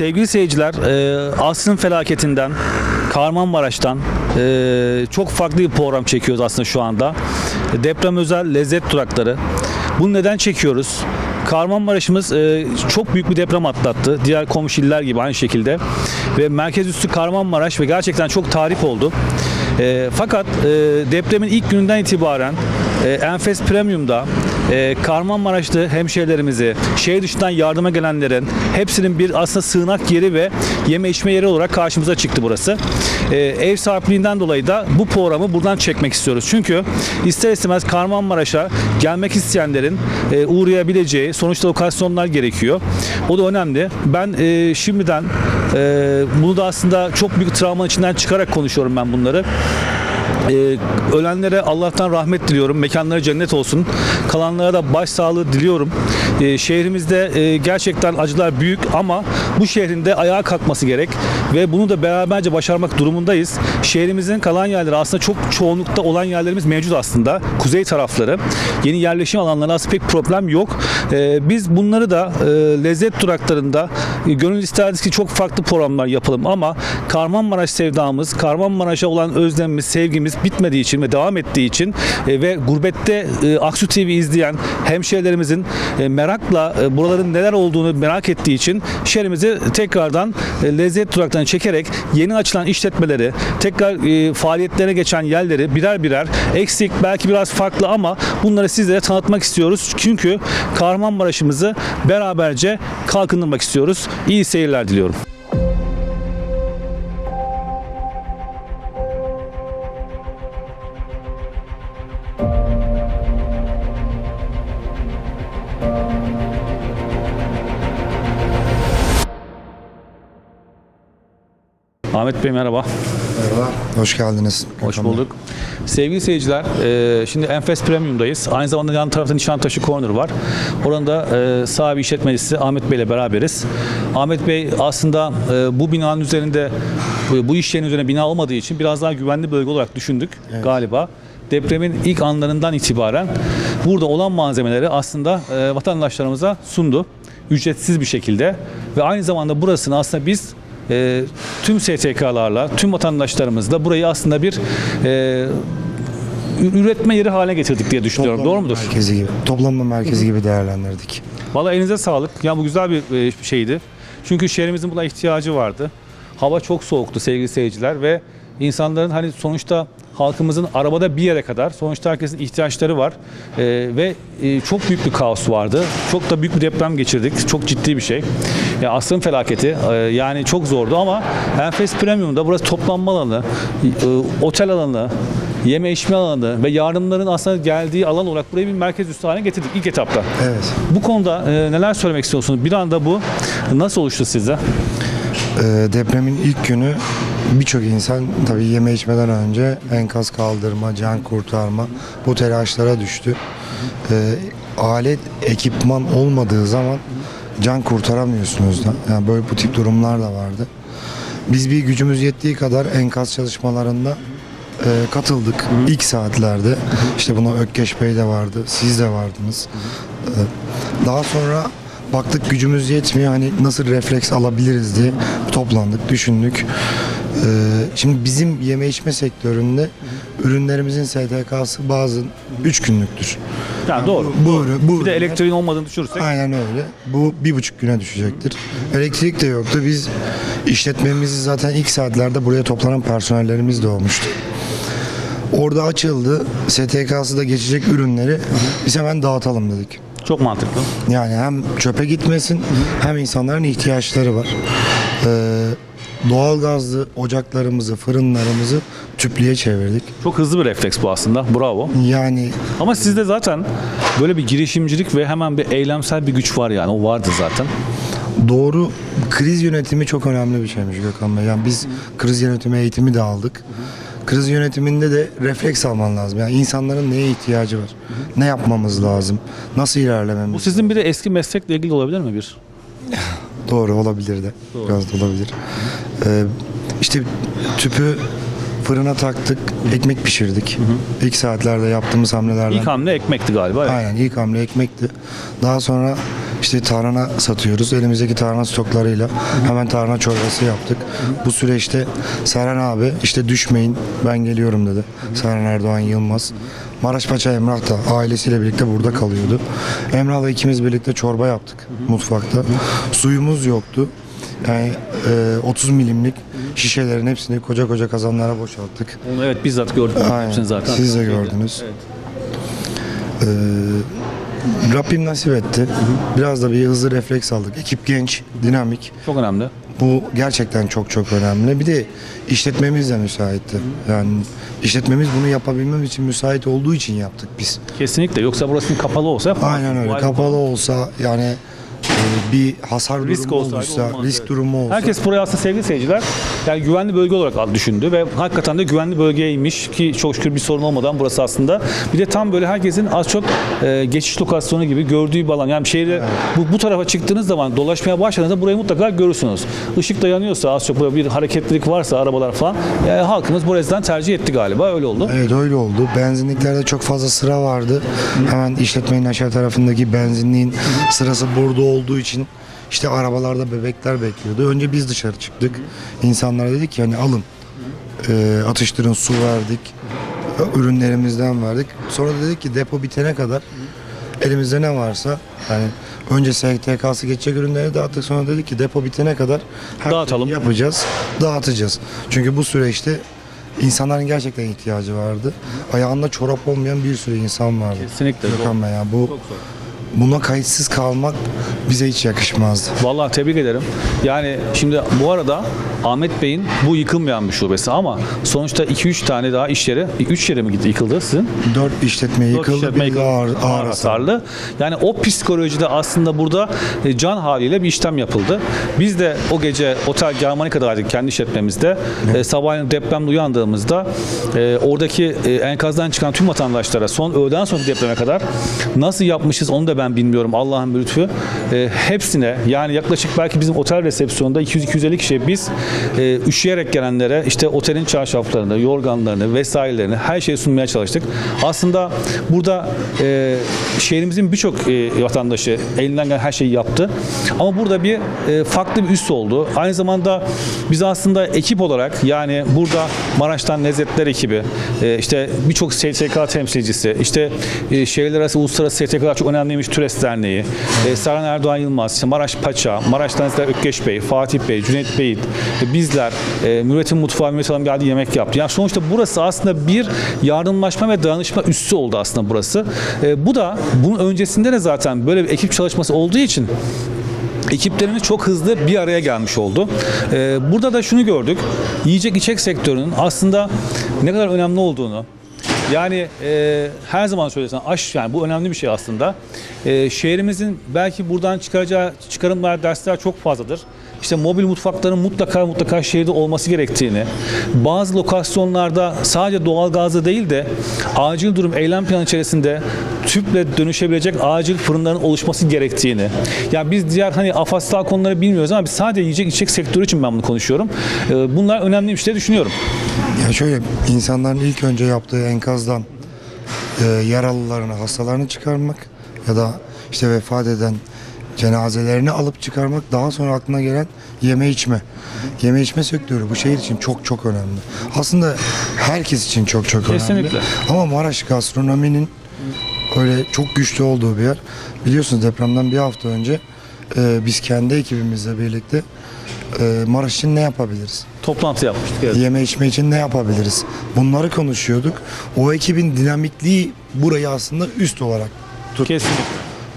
Sevgili seyirciler, e, Asrın felaketinden, Kahramanmaraş'tan e, çok farklı bir program çekiyoruz aslında şu anda. Deprem özel lezzet durakları. Bunu neden çekiyoruz? Kahramanmaraş'ımız e, çok büyük bir deprem atlattı. Diğer komşu iller gibi aynı şekilde. Ve merkez üstü Kahramanmaraş ve gerçekten çok tarif oldu. E, fakat e, depremin ilk gününden itibaren e, Enfes Premium'da e, Kahramanmaraşlı hemşehrilerimizi, şehir dışından yardıma gelenlerin hepsinin bir aslında sığınak yeri ve yeme içme yeri olarak karşımıza çıktı burası. E, ev sahipliğinden dolayı da bu programı buradan çekmek istiyoruz. Çünkü ister istemez Kahramanmaraş'a gelmek isteyenlerin e, uğrayabileceği sonuçta lokasyonlar gerekiyor. O da önemli. Ben e, şimdiden e, bunu da aslında çok büyük travmanın içinden çıkarak konuşuyorum ben bunları. Ee, ölenlere Allah'tan rahmet diliyorum. Mekanları cennet olsun. Kalanlara da başsağlığı diliyorum. Ee, şehrimizde e, gerçekten acılar büyük ama bu şehrin de ayağa kalkması gerek ve bunu da beraberce başarmak durumundayız. Şehrimizin kalan yerleri aslında çok çoğunlukta olan yerlerimiz mevcut aslında. Kuzey tarafları. Yeni yerleşim alanları aslında pek problem yok. Ee, biz bunları da e, lezzet duraklarında gönül isterdik ki çok farklı programlar yapalım ama Kahramanmaraş sevdamız, Kahramanmaraş'a olan özlemimiz, sevgimiz bitmediği için ve devam ettiği için e, ve gurbette e, Aksu TV izleyen hemşehrilerimizin e, merakla e, buraların neler olduğunu merak ettiği için şehrimizi tekrardan e, lezzet duraklarını çekerek yeni açılan işletmeleri, tekrar e, faaliyetlerine geçen yerleri birer birer eksik belki biraz farklı ama bunları sizlere tanıtmak istiyoruz. Çünkü Kahramanmaraş'ımızı beraberce kalkındırmak istiyoruz. İyi seyirler diliyorum. Ahmet Bey merhaba. Merhaba, hoş geldiniz. Hoş Bey. bulduk. Sevgili seyirciler, e, şimdi Enfes Premium'dayız. Aynı zamanda yan tarafta Nişantaşı Corner var. Orada e, sahibi işletmecisi Ahmet Bey ile beraberiz. Ahmet Bey aslında e, bu binanın üzerinde, bu, bu iş yerinin üzerine bina olmadığı için biraz daha güvenli bölge olarak düşündük galiba. Depremin ilk anlarından itibaren burada olan malzemeleri aslında e, vatandaşlarımıza sundu. Ücretsiz bir şekilde ve aynı zamanda burasını aslında biz e, tüm STK'larla, tüm vatandaşlarımızla burayı aslında bir e, üretme yeri haline getirdik diye düşünüyorum. Toplanma Doğru mudur? Merkezi gibi, toplanma merkezi gibi değerlendirdik. Vallahi elinize sağlık. Ya bu güzel bir e, şeydi. Çünkü şehrimizin buna ihtiyacı vardı. Hava çok soğuktu sevgili seyirciler ve insanların hani sonuçta halkımızın arabada bir yere kadar sonuçta herkesin ihtiyaçları var E, ve e, çok büyük bir kaos vardı. Çok da büyük bir deprem geçirdik. Çok ciddi bir şey. Ya asrın felaketi e, yani çok zordu ama Enfes Premium'da burası toplanma alanı, e, otel alanı, yeme içme alanı ve yardımların aslında geldiği alan olarak burayı bir merkez üssü haline getirdik ilk etapta. Evet, Bu konuda e, neler söylemek istiyorsunuz? Bir anda bu nasıl oluştu sizde? e, depremin ilk günü birçok insan tabii yeme içmeden önce enkaz kaldırma, can kurtarma bu telaşlara düştü. E, alet, ekipman olmadığı zaman can kurtaramıyorsunuz da. Yani böyle bu tip durumlar da vardı. Biz bir gücümüz yettiği kadar enkaz çalışmalarında e, katıldık ilk saatlerde. İşte buna Ökkeş Bey de vardı, siz de vardınız. E, daha sonra baktık gücümüz yetmiyor hani nasıl refleks alabiliriz diye toplandık, düşündük. E, şimdi bizim yeme içme sektöründe ürünlerimizin STK'sı bazı 3 günlüktür. Yani doğru. Bu, ürün- bu Bir de ürünler- elektriğin olmadığını düşürürsek Aynen öyle. Bu bir buçuk güne düşecektir. Elektrik de yoktu. Biz işletmemizi zaten ilk saatlerde buraya toplanan personellerimiz de olmuştu. Orada açıldı. STK'sı da geçecek ürünleri biz hemen dağıtalım dedik. çok mantıklı. Yani hem çöpe gitmesin hem insanların ihtiyaçları var. Ee, doğalgazlı ocaklarımızı, fırınlarımızı tüplüye çevirdik. Çok hızlı bir refleks bu aslında. Bravo. Yani Ama sizde zaten böyle bir girişimcilik ve hemen bir eylemsel bir güç var yani. O vardı zaten. Doğru kriz yönetimi çok önemli bir şeymiş Gökhan Bey. Yani biz kriz yönetimi eğitimi de aldık. Kriz yönetiminde de refleks alman lazım. Yani insanların neye ihtiyacı var? Ne yapmamız lazım? Nasıl ilerlememiz? Bu sizin bir de eski meslekle ilgili olabilir mi bir? Doğru olabilir de. Biraz da olabilir. Ee, işte tüpü fırına taktık, ekmek pişirdik. İlk saatlerde yaptığımız hamlelerden. İlk hamle ekmekti galiba. evet. Aynen ilk hamle ekmekti. Daha sonra işte tarhana satıyoruz. Elimizdeki tarhana stoklarıyla hemen tarhana çorbası yaptık. Bu süreçte Serhan abi işte düşmeyin ben geliyorum dedi. Serhan Erdoğan Yılmaz. Maraş Paşa Emrah da ailesiyle birlikte burada kalıyordu. Emrah'la ikimiz birlikte çorba yaptık mutfakta. Suyumuz yoktu. Yani e, 30 milimlik şişelerin hepsini koca koca kazanlara boşalttık. Onu evet bizzat gördüm. Aynen. Zaten. Siz de gördünüz. Evet. Ee, Rabbim nasip etti. Biraz da bir hızlı refleks aldık. Ekip genç, dinamik. Çok önemli. Bu gerçekten çok çok önemli. Bir de işletmemiz de müsaitti. Yani işletmemiz bunu yapabilmem için müsait olduğu için yaptık biz. Kesinlikle. Yoksa burasının kapalı olsa yapamazsın. Aynen öyle. Kapalı olsa yani e, bir hasar Risk durumu olsaydı olursa, risk evet. durumu olsa. Herkes buraya aslında sevgili seyirciler yani güvenli bölge olarak düşündü ve hakikaten de güvenli bölgeymiş ki çok şükür bir sorun olmadan burası aslında. Bir de tam böyle herkesin az çok e, geçiş lokasyonu gibi gördüğü bir alan. Yani şehirde bu, bu tarafa çıktığınız zaman dolaşmaya başladığınızda burayı mutlaka görürsünüz. Işık da yanıyorsa az çok böyle bir hareketlilik varsa arabalar falan e, halkımız bu yüzden tercih etti galiba öyle oldu. Evet öyle oldu. Benzinliklerde çok fazla sıra vardı. Hemen işletmenin aşağı tarafındaki benzinliğin sırası burada olduğu için işte arabalarda bebekler bekliyordu. Önce biz dışarı çıktık. İnsanlara dedik ki hani alın. Ee, atıştırın su verdik. Ürünlerimizden verdik. Sonra dedik ki depo bitene kadar elimizde ne varsa yani önce STK'sı geçecek ürünleri dağıttık. Sonra dedik ki depo bitene kadar her Dağıtalım. şeyi yapacağız, dağıtacağız. Çünkü bu süreçte insanların gerçekten ihtiyacı vardı. Ayağında çorap olmayan bir sürü insan vardı. Kesinlikle. Gökhan Bey, yani bu buna kayıtsız kalmak bize hiç yakışmazdı. Vallahi tebrik ederim. Yani şimdi bu arada Ahmet Bey'in bu yıkılmayan bir şubesi ama sonuçta 2-3 tane daha iş yeri, 3 yere mi gitti yıkıldı sizin? Dört işletme Dört yıkıldı, işletme bir yıkıldı. ağır, ağır hasar. hasarlı. Yani o psikolojide aslında burada e, can haliyle bir işlem yapıldı. Biz de o gece Otel Germanica'daydık kendi işletmemizde. E, sabahleyin depremde uyandığımızda e, oradaki e, enkazdan çıkan tüm vatandaşlara son öğleden sonraki depreme kadar nasıl yapmışız onu da ben bilmiyorum Allah'ın lütfu. E, hepsine yani yaklaşık belki bizim otel resepsiyonunda 200-250 kişiye biz e, üşüyerek gelenlere işte otelin çarşaflarını, yorganlarını vesairelerini her şeyi sunmaya çalıştık. Aslında burada e, şehrimizin birçok e, vatandaşı elinden gelen her şeyi yaptı. Ama burada bir e, farklı bir üs oldu. Aynı zamanda biz aslında ekip olarak yani burada Maraş'tan Lezzetler ekibi, e, işte birçok STK temsilcisi, işte e, şehirler arası uluslararası STK'lar çok önemliymiş TÜRES Derneği, e, Saran Erdoğan Yılmaz, Maraş Paça, Maraş'tan Lezzetler Ökkeş Bey, Fatih Bey, Cüneyt Bey, e, bizler, e, Müretim Mutfağı, Mürvet Hanım geldi yemek yaptı. Yani sonuçta burası aslında bir yardımlaşma ve dayanışma üssü oldu aslında burası. E, bu da bunun öncesinde de zaten böyle bir ekip çalışması olduğu için ekiplerimiz çok hızlı bir araya gelmiş oldu. Ee, burada da şunu gördük. Yiyecek içecek sektörünün aslında ne kadar önemli olduğunu yani e, her zaman söylesen aş yani bu önemli bir şey aslında. E, şehrimizin belki buradan çıkaracağı çıkarımlar dersler çok fazladır. İşte mobil mutfakların mutlaka mutlaka şehirde olması gerektiğini, bazı lokasyonlarda sadece doğalgazlı değil de acil durum eylem planı içerisinde tüple dönüşebilecek acil fırınların oluşması gerektiğini. Ya biz diğer hani afastal konuları bilmiyoruz ama biz sadece yiyecek içecek sektörü için ben bunu konuşuyorum. E, bunlar önemliymiş diye düşünüyorum. Ya şöyle insanların ilk önce yaptığı enkazdan e, yaralılarını, hastalarını çıkarmak ya da işte vefat eden cenazelerini alıp çıkarmak daha sonra aklına gelen yeme içme. Yeme içme sektörü bu şehir için çok çok önemli. Aslında herkes için çok çok önemli. Kesinlikle. Ama Maraş gastronominin öyle çok güçlü olduğu bir yer. Biliyorsunuz depremden bir hafta önce e, biz kendi ekibimizle birlikte e, Maraş için ne yapabiliriz? Toplantı yapmıştık. Evet. Yeme içme için ne yapabiliriz? Bunları konuşuyorduk. O ekibin dinamikliği burayı aslında üst olarak tut. Kesinlikle.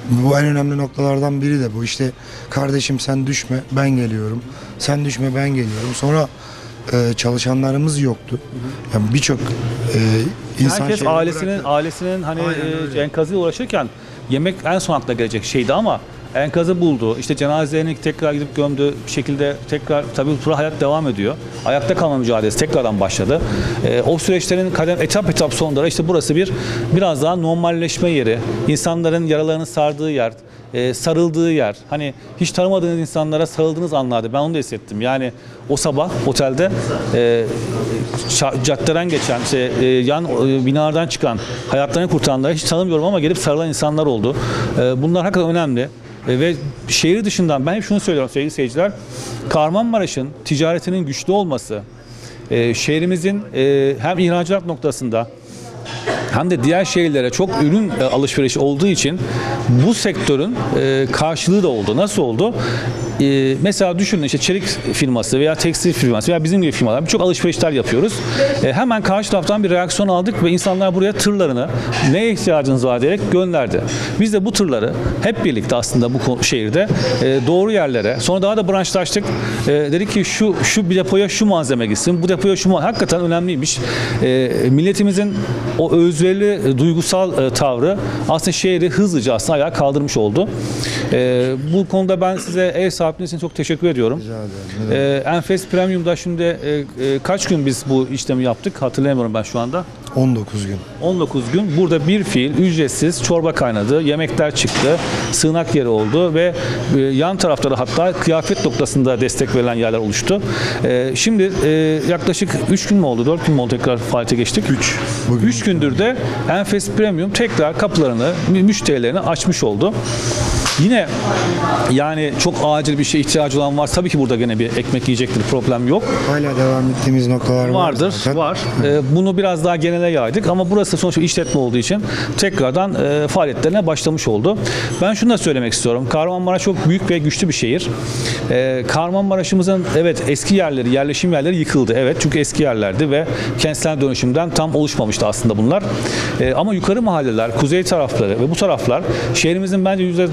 Bu en önemli noktalardan biri de bu. İşte kardeşim sen düşme ben geliyorum. Sen düşme ben geliyorum. Sonra e, çalışanlarımız yoktu. Yani birçok e, insan Herkes ailesinin bıraktı. ailesinin hani Aynen e, öyle. enkazıyla uğraşırken yemek en son aklına gelecek şeydi ama enkazı buldu. İşte cenazelerini tekrar gidip gömdü. Bir şekilde tekrar tabii sonra hayat devam ediyor. Ayakta kalma mücadelesi tekrardan başladı. E, o süreçlerin kadem etap etap sonunda işte burası bir biraz daha normalleşme yeri. İnsanların yaralarını sardığı yer e, sarıldığı yer. Hani hiç tanımadığınız insanlara sarıldığınız anlardı. Ben onu da hissettim. Yani o sabah otelde e, caddeden geçen, işte, e, yan e, binalardan çıkan, hayatlarını kurtaranları hiç tanımıyorum ama gelip sarılan insanlar oldu. E, bunlar hakikaten önemli. Ve şehir dışından ben hep şunu söylüyorum sevgili seyirciler. Kahramanmaraş'ın ticaretinin güçlü olması, e, şehrimizin e, hem ihracat noktasında hem de diğer şehirlere çok ürün e, alışverişi olduğu için bu sektörün e, karşılığı da oldu. Nasıl oldu? E, mesela düşünün işte çelik firması veya tekstil firması veya bizim gibi firmalar birçok alışverişler yapıyoruz. Hemen karşı taraftan bir reaksiyon aldık ve insanlar buraya tırlarını neye ihtiyacınız var diyerek gönderdi. Biz de bu tırları hep birlikte aslında bu şehirde doğru yerlere sonra daha da branşlaştık. E, dedik ki şu şu bir depoya şu malzeme gitsin, bu depoya şu malzeme. Hakikaten önemliymiş. Milletimizin o özverili e, duygusal e, tavrı aslında şehri hızlıca aslında ayağa kaldırmış oldu. E, bu konuda ben size ev sahipliğiniz için çok teşekkür ediyorum. Rica ederim. Enfes Premium'da şimdi kaç gün biz bu işlemi yaptık hatırlayamıyorum ben şu anda. 19 gün. 19 gün burada bir fiil ücretsiz çorba kaynadı, yemekler çıktı, sığınak yeri oldu ve e, yan tarafta da hatta kıyafet noktasında destek verilen yerler oluştu. E, şimdi e, yaklaşık 3 gün mü oldu, 4 gün mü oldu tekrar faaliyete geçtik? 3. Bugün 3 gündür de Enfes Premium tekrar kapılarını mü- müşterilerine açmış oldu. Yine yani çok acil bir şey ihtiyacı olan var. Tabii ki burada gene bir ekmek yiyecektir, problem yok. Hala devam ettiğimiz noktalar var Vardır, zaten. var. Ee, bunu biraz daha genele yaydık ama burası sonuçta işletme olduğu için tekrardan e, faaliyetlerine başlamış oldu. Ben şunu da söylemek istiyorum. Kahramanmaraş çok büyük ve güçlü bir şehir. Ee, Kahramanmaraş'ımızın evet eski yerleri, yerleşim yerleri yıkıldı. Evet çünkü eski yerlerdi ve kentsel dönüşümden tam oluşmamıştı aslında bunlar. Ee, ama yukarı mahalleler, kuzey tarafları ve bu taraflar şehrimizin bence yüzde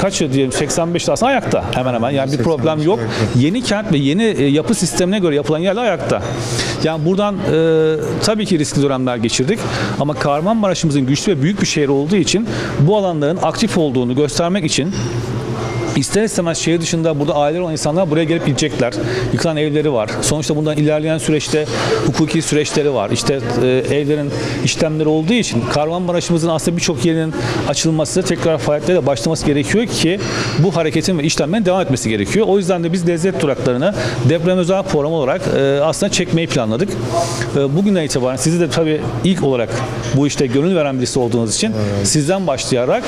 kaçı diyelim 85 aslında ayakta hemen hemen. Yani bir problem yok. Yeni kent ve yeni e, yapı sistemine göre yapılan yerler ayakta. Yani buradan e, tabii ki riskli dönemler geçirdik ama Kahramanmaraş'ımızın güçlü ve büyük bir şehir olduğu için bu alanların aktif olduğunu göstermek için İster istemez şehir dışında burada aileler olan insanlar buraya gelip gidecekler. Yıkılan evleri var. Sonuçta bundan ilerleyen süreçte hukuki süreçleri var. İşte e, evlerin işlemleri olduğu için Kahramanmaraş'ımızın aslında birçok yerinin açılması, tekrar faaliyetlere başlaması gerekiyor ki bu hareketin ve işlemlerin devam etmesi gerekiyor. O yüzden de biz lezzet duraklarını deprem özel program olarak e, aslında çekmeyi planladık. E, bugünden itibaren sizi de tabii ilk olarak bu işte gönül veren birisi olduğunuz için sizden başlayarak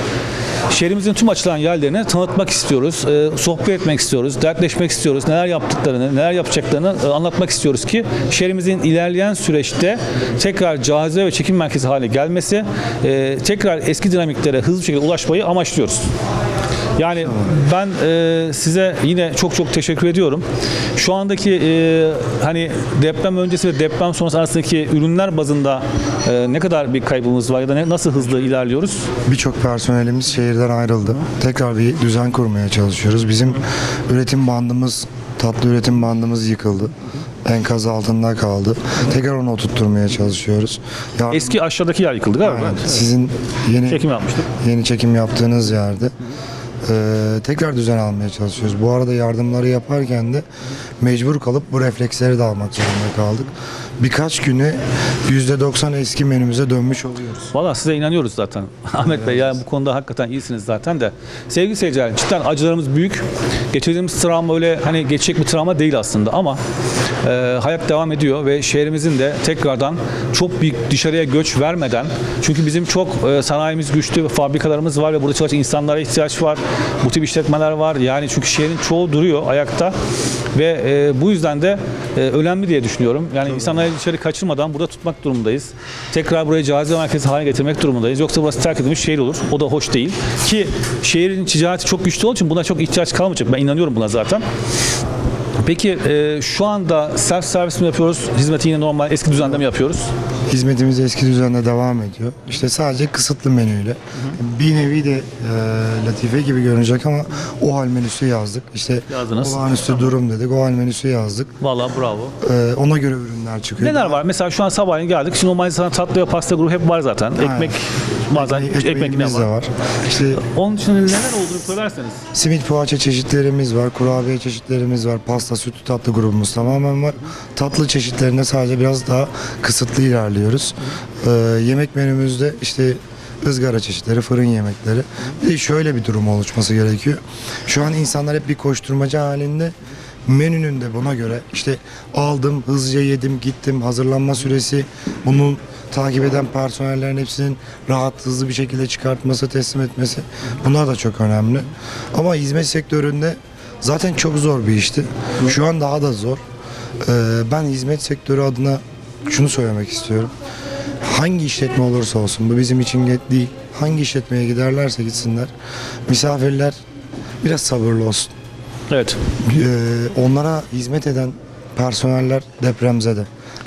şehrimizin tüm açılan yerlerini tanıtmak istiyoruz. e, sohbet etmek istiyoruz. Dertleşmek istiyoruz. Neler yaptıklarını, neler yapacaklarını e, anlatmak istiyoruz ki şehrimizin ilerleyen süreçte tekrar cazibe ve çekim merkezi hale gelmesi, e, tekrar eski dinamiklere hızlı bir şekilde ulaşmayı amaçlıyoruz. Yani ben e, size yine çok çok teşekkür ediyorum. Şu andaki e, hani deprem öncesi ve deprem sonrası arasındaki ürünler bazında e, ne kadar bir kaybımız var ya da ne, nasıl hızlı ilerliyoruz? Birçok personelimiz şehirden ayrıldı. Tekrar bir düzen kurmaya çalışıyoruz. Bizim üretim bandımız, tatlı üretim bandımız yıkıldı. Enkaz altında kaldı. Tekrar onu oturtturmaya çalışıyoruz. Yardım- Eski aşağıdaki yer yıkıldı galiba. Aynen. Sizin yeni Çekim yapmıştık. yeni çekim yaptığınız yerde e, tekrar düzen almaya çalışıyoruz. Bu arada yardımları yaparken de mecbur kalıp bu refleksleri de almak zorunda kaldık. Birkaç güne %90 eski menümüze dönmüş oluyoruz. Valla size inanıyoruz zaten. Ahmet Bey yani bu konuda hakikaten iyisiniz zaten de. Sevgili seyirciler cidden acılarımız büyük. Geçirdiğimiz travma öyle hani geçecek bir travma değil aslında ama e, hayat devam ediyor ve şehrimizin de tekrardan çok büyük dışarıya göç vermeden çünkü bizim çok e, sanayimiz güçlü fabrikalarımız var ve burada çalışan insanlara ihtiyaç var. Bu tip işletmeler var. Yani çünkü şehrin çoğu duruyor ayakta ve e, bu yüzden de e, önemli diye düşünüyorum. Yani insanları dışarı kaçırmadan burada tutmak durumundayız. Tekrar burayı cazibe merkezi haline getirmek durumundayız. Yoksa burası terk edilmiş şehir olur. O da hoş değil. Ki şehrin ticareti çok güçlü olduğu için buna çok ihtiyaç kalmayacak. Ben inanıyorum buna zaten. Peki e, şu anda self servis mi yapıyoruz? Hizmeti yine normal eski düzende mi yapıyoruz? Hizmetimiz eski düzenle devam ediyor. İşte sadece kısıtlı menüyle. Bir nevi de e, latife gibi görünecek ama o hal menüsü yazdık. İşte Yazdınız. olağanüstü durum dedik. O hal menüsü yazdık. Vallahi bravo. E, ona göre ürünler çıkıyor. Neler var? Mesela şu an sabahleyin geldik. Şimdi normalde sana tatlı ve pasta grubu hep var zaten. Ekmek bazen ekmek yine Ekmeğimiz de var. var. İşte Onun için neler olduğunu söylerseniz. simit poğaça çeşitlerimiz var. Kurabiye çeşitlerimiz var. Pasta, sütlü tatlı grubumuz tamamen var. Tatlı çeşitlerinde sadece biraz daha kısıtlı ilerliyoruz. E, yemek menümüzde işte ızgara çeşitleri, fırın yemekleri. Bir de şöyle bir durum oluşması gerekiyor. Şu an insanlar hep bir koşturmaca halinde. Menünün de buna göre işte aldım, hızlıca yedim, gittim, hazırlanma süresi, bunun takip eden personellerin hepsinin rahat, hızlı bir şekilde çıkartması, teslim etmesi bunlar da çok önemli. Ama hizmet sektöründe zaten çok zor bir işti. Şu an daha da zor. Ee, ben hizmet sektörü adına şunu söylemek istiyorum. Hangi işletme olursa olsun bu bizim için değil. Hangi işletmeye giderlerse gitsinler. Misafirler biraz sabırlı olsun. Evet. Ee, onlara hizmet eden personeller depremzede.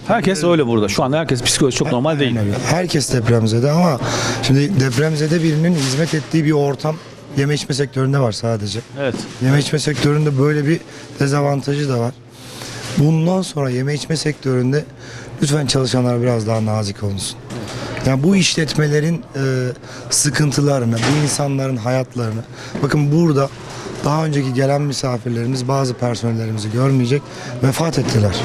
Herkes öyle burada. Şu anda herkes psikoloji çok normal değil. Herkes depremzede ama şimdi depremzede birinin hizmet ettiği bir ortam yeme içme sektöründe var sadece. Evet. Yeme içme sektöründe böyle bir dezavantajı da var. Bundan sonra yeme içme sektöründe lütfen çalışanlar biraz daha nazik olunsun. Yani bu işletmelerin e, sıkıntılarını, bu insanların hayatlarını. Bakın burada daha önceki gelen misafirlerimiz bazı personellerimizi görmeyecek vefat ettiler.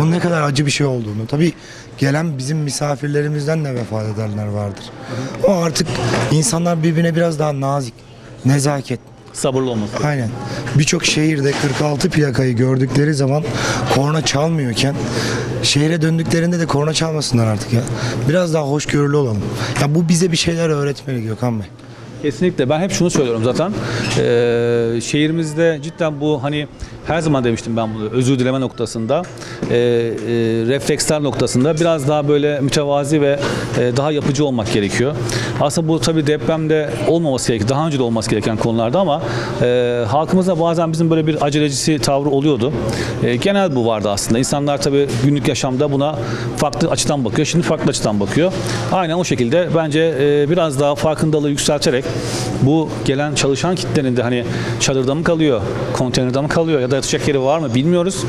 Bunun ne kadar acı bir şey olduğunu. Tabii gelen bizim misafirlerimizden de vefat edenler vardır. Ama artık insanlar birbirine biraz daha nazik, nezaket, Sabırlı olması. Aynen. Birçok şehirde 46 plakayı gördükleri zaman korna çalmıyorken şehre döndüklerinde de korna çalmasınlar artık ya. Biraz daha hoşgörülü olalım. Ya bu bize bir şeyler öğretmeli Gökhan Bey. Kesinlikle. Ben hep şunu söylüyorum zaten. Ee, şehrimizde cidden bu hani her zaman demiştim ben bunu özür dileme noktasında, e, e, refleksler noktasında biraz daha böyle mütevazi ve e, daha yapıcı olmak gerekiyor. Aslında bu tabii depremde olmaması gerekiyor. Daha önce de olması gereken konularda ama e, halkımızda bazen bizim böyle bir acelecisi tavrı oluyordu. E, genel bu vardı aslında. İnsanlar tabii günlük yaşamda buna farklı açıdan bakıyor. Şimdi farklı açıdan bakıyor. Aynen o şekilde bence e, biraz daha farkındalığı yükselterek bu gelen çalışan kitlenin de hani çadırda mı kalıyor, konteynerde mi kalıyor ya da yatacak yeri var mı bilmiyoruz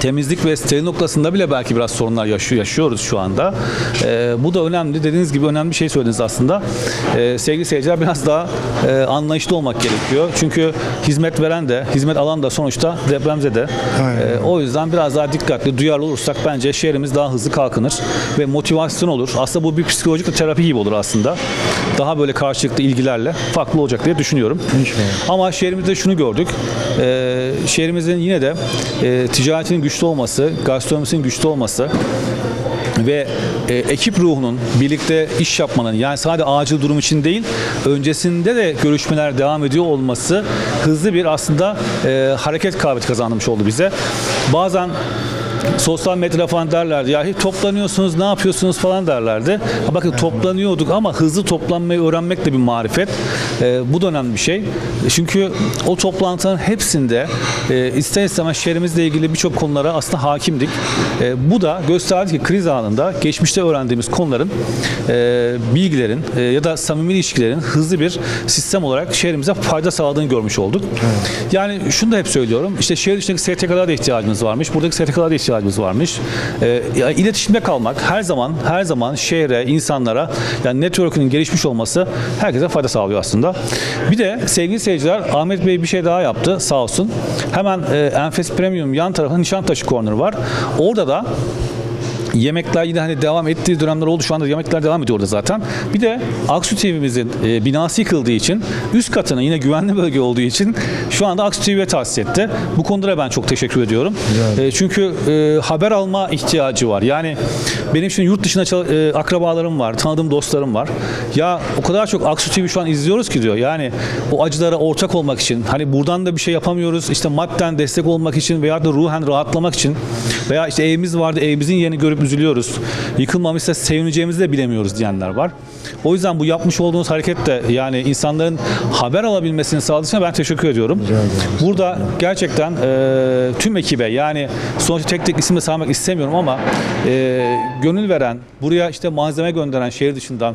temizlik ve steril noktasında bile belki biraz sorunlar yaşıyor, yaşıyoruz şu anda. Ee, bu da önemli. Dediğiniz gibi önemli bir şey söylediniz aslında. Ee, sevgili seyirciler biraz daha e, anlayışlı olmak gerekiyor. Çünkü hizmet veren de, hizmet alan da sonuçta depremzede. Ee, o yüzden biraz daha dikkatli, duyarlı olursak bence şehrimiz daha hızlı kalkınır ve motivasyon olur. Aslında bu bir psikolojik bir terapi gibi olur aslında. Daha böyle karşılıklı ilgilerle farklı olacak diye düşünüyorum. İnşallah. Ama şehrimizde şunu gördük. Ee, şehrimizin yine de e, ticaretin güçlü olması, gastronomisinin güçlü olması ve e, ekip ruhunun birlikte iş yapmanın yani sadece acil durum için değil öncesinde de görüşmeler devam ediyor olması hızlı bir aslında e, hareket kabiliyeti kazandırmış oldu bize. Bazen sosyal medyada falan derlerdi ya "Hiç toplanıyorsunuz ne yapıyorsunuz falan derlerdi. Ha, bakın toplanıyorduk ama hızlı toplanmayı öğrenmek de bir marifet. Ee, bu da önemli bir şey. Çünkü o toplantıların hepsinde e, ister istemez şehrimizle ilgili birçok konulara aslında hakimdik. E, bu da gösterdi ki kriz anında geçmişte öğrendiğimiz konuların e, bilgilerin e, ya da samimi ilişkilerin hızlı bir sistem olarak şehrimize fayda sağladığını görmüş olduk. Yani şunu da hep söylüyorum. İşte şehir dışındaki STK'lara da ihtiyacımız varmış. Buradaki STK'lara da ihtiyacımız varmış. Ee, ya iletişimde kalmak her zaman her zaman şehre, insanlara yani network'ün gelişmiş olması herkese fayda sağlıyor aslında. Bir de sevgili seyirciler Ahmet Bey bir şey daha yaptı sağ olsun. Hemen e, Enfes Premium yan tarafında Nişantaşı Corner var. Orada da Yemekler yine hani devam ettiği dönemler oldu. Şu anda yemekler devam ediyor orada zaten. Bir de Aksu TV'mizin e, binası yıkıldığı için üst katına yine güvenli bölge olduğu için şu anda Aksu TV'ye tahsis etti. Bu konuda da ben çok teşekkür ediyorum. E, çünkü e, haber alma ihtiyacı var. Yani benim şimdi yurt dışında e, akrabalarım var, tanıdığım dostlarım var. Ya o kadar çok Aksu TV şu an izliyoruz ki diyor. Yani o acılara ortak olmak için hani buradan da bir şey yapamıyoruz. İşte madden destek olmak için veya da ruhen rahatlamak için veya işte evimiz vardı evimizin yerini görüp üzülüyoruz. Yıkılmamışsa sevineceğimizi de bilemiyoruz diyenler var. O yüzden bu yapmış olduğunuz hareket de yani insanların haber alabilmesini sağladığı için ben teşekkür ediyorum. Burada gerçekten e, tüm ekibe yani sonuçta tek tek isim de saymak istemiyorum ama e, gönül veren, buraya işte malzeme gönderen şehir dışından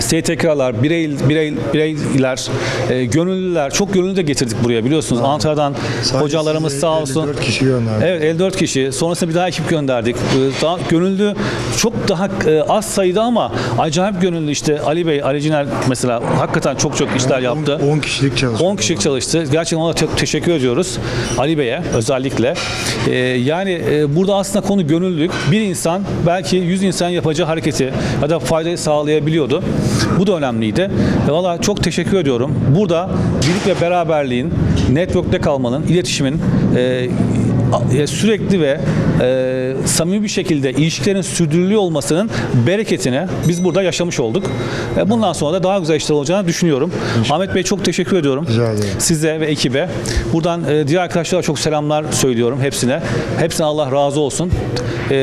STK'lar, birey, birey, bireyler, e, gönüllüler, çok gönüllü de getirdik buraya biliyorsunuz. Ankara'dan Sadece hocalarımız sağ olsun. 54 kişi gönderdi. Evet 54 kişi. Sonrasında bir daha ekip gönderdik. Ee, Daha gönüllü çok daha e, az sayıda ama acayip gönüllü işte Ali Bey, Ali Ciner mesela hakikaten çok çok işler yaptı. 10 kişilik çalışma. 10 kişilik çalıştı. Gerçekten ona çok teşekkür ediyoruz. Ali Bey'e özellikle. Ee, yani e, burada aslında konu gönüllülük. Bir insan belki 100 insan yapacağı hareketi ya da faydayı sağlayabiliyordu. Bu da önemliydi. E, Valla çok teşekkür ediyorum. Burada birlik ve beraberliğin, network'te kalmanın, iletişimin e, e, sürekli ve e, samimi bir şekilde ilişkilerin sürdürülüyor olmasının bereketini biz burada yaşamış olduk. E, bundan sonra da daha güzel işler olacağını düşünüyorum. Ahmet Bey çok teşekkür ediyorum. Rica ederim. Size ve ekibe. Buradan e, diğer arkadaşlara çok selamlar söylüyorum hepsine. Hepsine Allah razı olsun. E,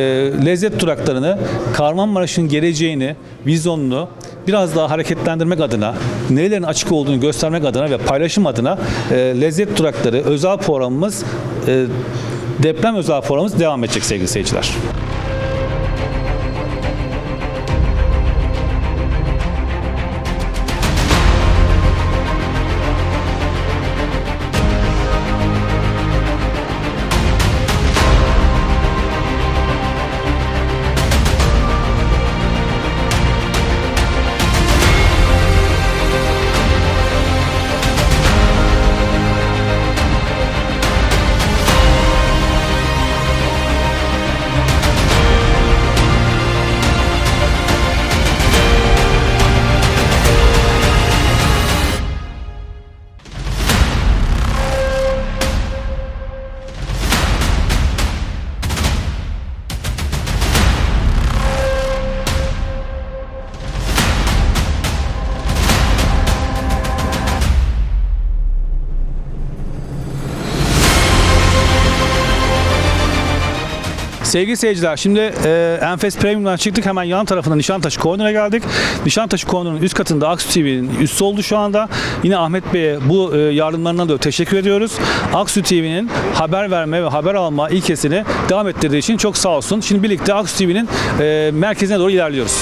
lezzet duraklarını Kahramanmaraş'ın geleceğini, vizyonunu biraz daha hareketlendirmek adına, nelerin açık olduğunu göstermek adına ve paylaşım adına e, lezzet durakları özel programımız e, deprem özel programımız devam edecek sevgili seyirciler. Sevgili seyirciler şimdi e, Enfes Premium'dan çıktık hemen yan tarafında Nişantaşı Corner'a geldik. Nişantaşı Corner'ın üst katında Aksu TV'nin üssü oldu şu anda. Yine Ahmet Bey'e bu e, yardımlarından da teşekkür ediyoruz. Aksu TV'nin haber verme ve haber alma ilkesini devam ettirdiği için çok sağ olsun. Şimdi birlikte Aksu TV'nin e, merkezine doğru ilerliyoruz.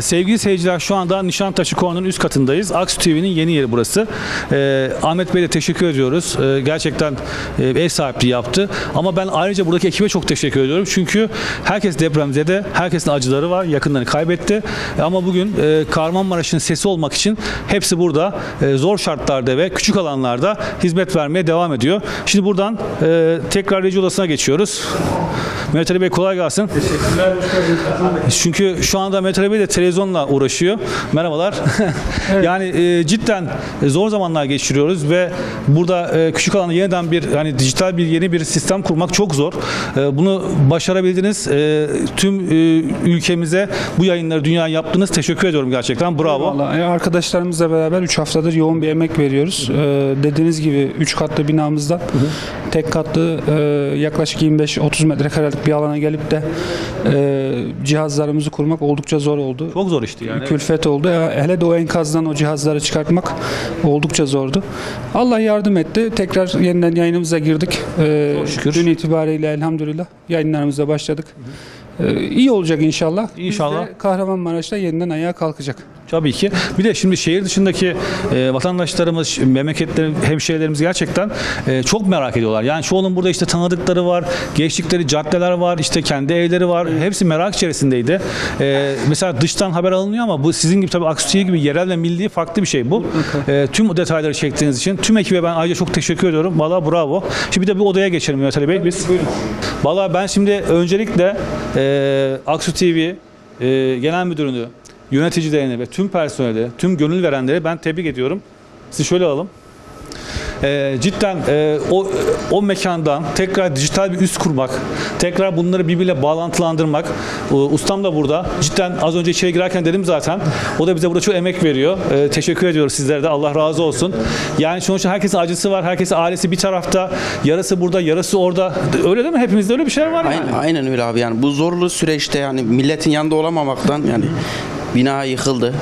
Sevgili seyirciler şu anda Nişantaşı Corner'ın üst katındayız. Aksu TV'nin yeni yeri burası. Ee, Ahmet Bey'e teşekkür ediyoruz. Ee, gerçekten e, ev sahipliği yaptı. Ama ben ayrıca buradaki ekibe çok teşekkür ediyorum. Çünkü herkes depremzede, herkesin acıları var, yakınlarını kaybetti. E, Ama bugün e, Kahramanmaraş'ın sesi olmak için hepsi burada e, zor şartlarda ve küçük alanlarda hizmet vermeye devam ediyor. Şimdi buradan e, tekrar reji odasına geçiyoruz. Mehmet Ali Bey kolay gelsin. Çünkü şu anda Mehmet Ali Bey de televizyonla uğraşıyor. Merhabalar. yani e, cidden zor zamanlar geçiriyoruz ve burada e, küçük alanda yeniden bir hani dijital bir yeni bir sistem kurmak çok zor. E, bunu başarabildiniz. E, tüm e, ülkemize bu yayınları dünya yaptınız. Teşekkür ediyorum gerçekten. Bravo. Vallahi e, arkadaşlarımızla beraber 3 haftadır yoğun bir emek veriyoruz. Ee, dediğiniz gibi 3 katlı binamızda tek katlı e, yaklaşık 25-30 metrekarelik bir alana gelip de e, cihazlarımızı kurmak oldukça zor oldu. Çok zor işti yani. Külfet oldu. E, Hele de o enkazdan o cihazları çıkartmak oldukça zordu. Allah yardım etti. Tekrar yeniden yayınımıza girdik. Ee, Çok şükür. Dün itibariyle elhamdülillah yayınlarımıza başladık. Ee, iyi olacak inşallah. Biz İnşallah. de Kahramanmaraş'ta yeniden ayağa kalkacak. Tabii ki. Bir de şimdi şehir dışındaki e, vatandaşlarımız, memleketlerin, hemşehrilerimiz gerçekten e, çok merak ediyorlar. Yani çoğunun burada işte tanıdıkları var, geçtikleri caddeler var, işte kendi evleri var. Hepsi merak içerisindeydi. E, mesela dıştan haber alınıyor ama bu sizin gibi tabii Aksu TV gibi yerel ve milli farklı bir şey bu. E, tüm detayları çektiğiniz için tüm ekibe ben ayrıca çok teşekkür ediyorum. Valla bravo. Şimdi bir de bir odaya geçelim Ali Bey. Biz. Valla ben şimdi öncelikle e, Aksu TV e, Genel Müdürünü, yöneticilerini ve tüm personeli, tüm gönül verenleri ben tebrik ediyorum. Sizi şöyle alalım. Ee, cidden e, o o mekandan tekrar dijital bir üs kurmak, tekrar bunları birbiriyle bağlantılandırmak. Ee, ustam da burada. Cidden az önce içeri girerken dedim zaten. O da bize burada çok emek veriyor. Ee, teşekkür ediyoruz sizlere de. Allah razı olsun. Yani sonuçta herkesin acısı var. Herkesin ailesi bir tarafta. Yarası burada, yarası orada. Öyle değil mi? Hepimizde öyle bir şey var yani. Aynen, aynen öyle abi yani bu zorlu süreçte yani milletin yanında olamamaktan yani bina yıkıldı.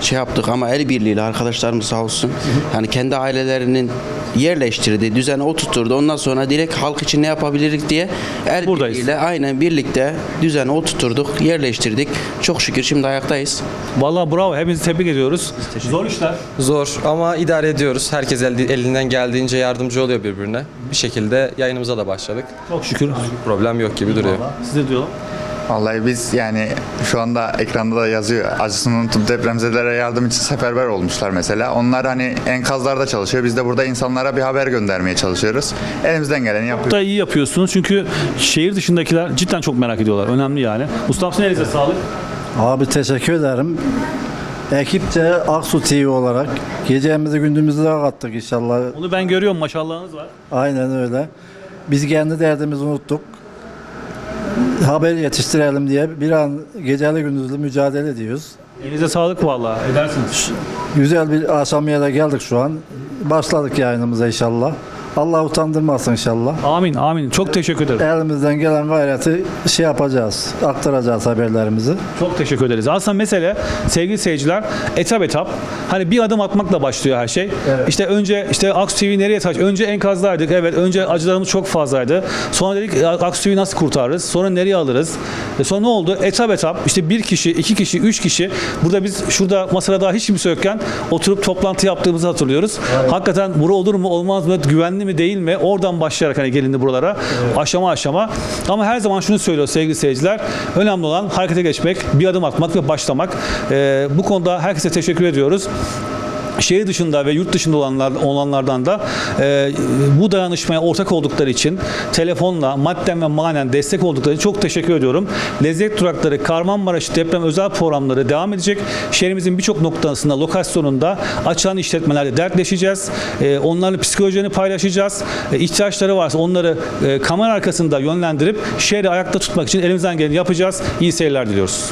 Şey yaptık ama el birliğiyle arkadaşlarımız sağ olsun. Yani kendi ailelerinin yerleştirdi, düzene oturtturdu. Ondan sonra direkt halk için ne yapabiliriz diye el Buradayız. birliğiyle aynen birlikte düzene oturturduk, yerleştirdik. Çok şükür şimdi ayaktayız. Vallahi bravo. Hepinizi tebrik ediyoruz. Zor işler. Zor ama idare ediyoruz. Herkes elde- elinden geldiğince yardımcı oluyor birbirine. Bir şekilde yayınımıza da başladık. Çok şükür. Problem yok gibi duruyor. Size diyorum. Vallahi biz yani şu anda ekranda da yazıyor. Acısını unutup depremzedelere yardım için seferber olmuşlar mesela. Onlar hani enkazlarda çalışıyor. Biz de burada insanlara bir haber göndermeye çalışıyoruz. Elimizden geleni yapıyoruz. da iyi yapıyorsunuz çünkü şehir dışındakiler cidden çok merak ediyorlar. Önemli yani. Ustam sizin elinize sağlık. Abi teşekkür ederim. Ekipçe Aksu TV olarak gecemizi gündüzümüzü de kattık inşallah. Onu ben görüyorum maşallahınız var. Aynen öyle. Biz kendi derdimizi unuttuk. Haber yetiştirelim diye bir an geceli gündüzlü mücadele ediyoruz. Elinize sağlık vallahi. Edersiniz. Güzel bir aşamaya da geldik şu an. Başladık yayınımıza inşallah. Allah utandırmasın inşallah. Amin amin. Çok teşekkür ederim. Elimizden gelen gayreti şey yapacağız, aktaracağız haberlerimizi. Çok teşekkür ederiz. Aslında mesele sevgili seyirciler etap etap hani bir adım atmakla başlıyor her şey. İşte önce işte Aksu TV nereye taş? Önce enkazdaydık. Evet önce acılarımız çok fazlaydı. Sonra dedik Aksu TV'yi nasıl kurtarırız? Sonra nereye alırız? E sonra ne oldu? Etap etap işte bir kişi, iki kişi, üç kişi burada biz şurada masada daha hiç kimse yokken oturup toplantı yaptığımızı hatırlıyoruz. Hakikaten bura olur mu olmaz mı güvenli mi değil mi? Oradan başlayarak hani gelindi buralara aşama aşama. Ama her zaman şunu söylüyor sevgili seyirciler. Önemli olan harekete geçmek, bir adım atmak ve başlamak. Ee, bu konuda herkese teşekkür ediyoruz şehir dışında ve yurt dışında olanlar, olanlardan da e, bu dayanışmaya ortak oldukları için telefonla madden ve manen destek oldukları için çok teşekkür ediyorum. Lezzet durakları Kahramanmaraş deprem özel programları devam edecek. Şehrimizin birçok noktasında, lokasyonunda açılan işletmelerle dertleşeceğiz. E, onlarla psikolojilerini paylaşacağız. E, ihtiyaçları varsa onları e, kamera arkasında yönlendirip şehri ayakta tutmak için elimizden geleni yapacağız. İyi seyirler diliyoruz.